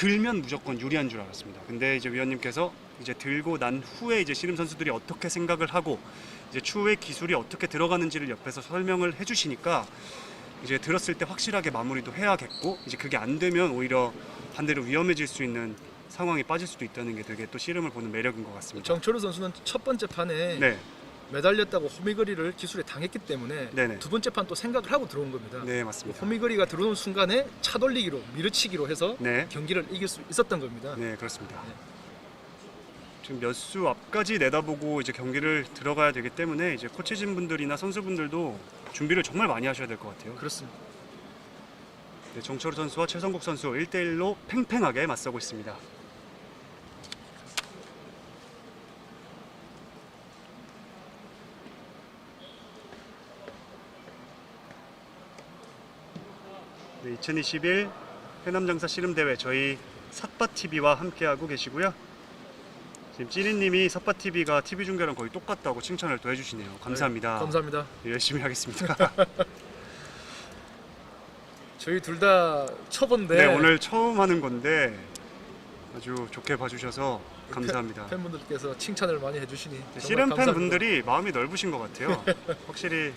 들면 무조건 유리한 줄 알았습니다. 근데 이제 위원님께서 이제 들고 난 후에 이제 씨름 선수들이 어떻게 생각을 하고 이제 추후에 기술이 어떻게 들어가는지를 옆에서 설명을 해주시니까 이제 들었을 때 확실하게 마무리도 해야겠고 이제 그게 안 되면 오히려 반대로 위험해질 수 있는 상황이 빠질 수도 있다는 게 되게 또 씨름을 보는 매력인 것 같습니다. 정철우 선수는 첫 번째 판에 네, 매달렸다고 호미거리를 기술에 당했기 때문에 네네. 두 번째 판 또 생각을 하고 들어온 겁니다. 네 맞습니다. 호미거리가 들어오는 순간에 차돌리기로 밀어치기로 해서 네, 경기를 이길 수 있었던 겁니다. 네 그렇습니다. 네. 지금 몇 수 앞까지 내다보고 이제 경기를 들어가야 되기 때문에 이제 코치진 분들이나 선수분들도 준비를 정말 많이 하셔야 될 것 같아요. 그렇습니다. 네, 정철우 선수와 최성국 선수 1대1로 팽팽하게 맞서고 있습니다. 네, 2021 해남장사 씨름대회 저희 삿바TV와 함께하고 계시고요. 지금 찌리님이 삿바TV가 TV 중계랑 거의 똑같다고 칭찬을 또 해주시네요. 감사합니다. 네, 감사합니다. 네, 열심히 하겠습니다. 저희 둘 다 초보인데 네, 오늘 처음 하는 건데 아주 좋게 봐주셔서 감사합니다. 팬, 분들께서 칭찬을 많이 해주시니 정말 씨름 팬 감사합니다. 분들이 마음이 넓으신 것 같아요. 확실히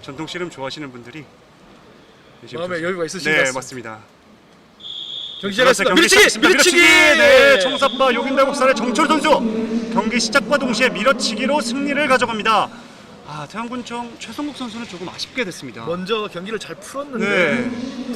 전통 씨름 좋아하시는 분들이 마음에 좋습니다. 여유가 있으신 것 네, 같습니다. 맞습니다. 경기 시작했습니다. 경기 밀치기! 밀치기! 네, 청사파 용인달국산의 정철 선수 경기 시작과 동시에 밀어치기로 승리를 가져갑니다. 아, 태양군청 최성국 선수는 조금 아쉽게 됐습니다. 먼저 경기를 잘 풀었는데 네. 두